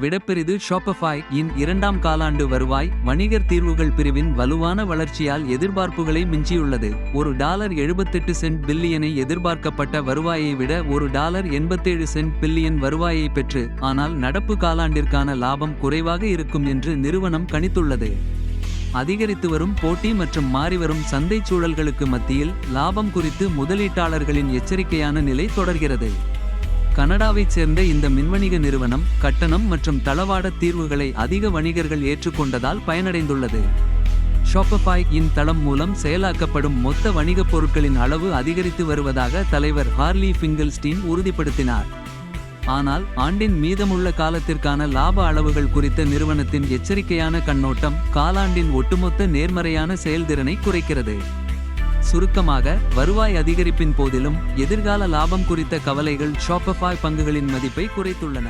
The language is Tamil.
விடப்பெரிது ஷாப்பஃபாய் இன் இரண்டாம் காலாண்டு வருவாய் வணிகர் தீர்வுகள் பிரிவின் வலுவான வளர்ச்சியால் எதிர்பார்ப்புகளை மிஞ்சியுள்ளது. ஒரு டாலர் 78 சென்ட் பில்லியனை எதிர்பார்க்கப்பட்ட வருவாயை விட ஒரு டாலர் 87 சென்ட் பில்லியன் வருவாயை பெற்று ஆனால் நடப்பு காலாண்டிற்கான லாபம் குறைவாக இருக்கும் என்று நிறுவனம் கணித்துள்ளது. அதிகரித்து வரும் போட்டி மற்றும் மாறிவரும் சந்தைச் சூழல்களுக்கு மத்தியில் லாபம் குறித்து முதலீட்டாளர்களின் எச்சரிக்கையான நிலை தொடர்கிறது. கனடாவைச் சேர்ந்த இந்த மின்வணிக நிறுவனம் கட்டணம் மற்றும் தளவாட தீர்வுகளை அதிக வணிகர்கள் ஏற்றுக்கொண்டதால் பயனடைந்துள்ளது. ஷாப்பபாய் இன் தளம் மூலம் செயலாக்கப்படும் மொத்த வணிகப் பொருட்களின் அளவு அதிகரித்து வருவதாக தலைவர் ஹார்லி ஃபிங்கிள்ஸ்டீன் உறுதிப்படுத்தினார். ஆனால் ஆண்டின் மீதமுள்ள காலத்திற்கான லாப அளவுகள் குறித்த நிறுவனத்தின் எச்சரிக்கையான கண்ணோட்டம் காலாண்டின் ஒட்டுமொத்த நேர்மறையான செயல்திறனை குறைக்கிறது. சுருக்கமாக வருவாய் அதிகரிப்பின் போதிலும் எதிர்கால லாபம் குறித்த கவலைகள் ஷாப்பஃபாய் பங்குகளின் மதிப்பை குறைத்துள்ளன.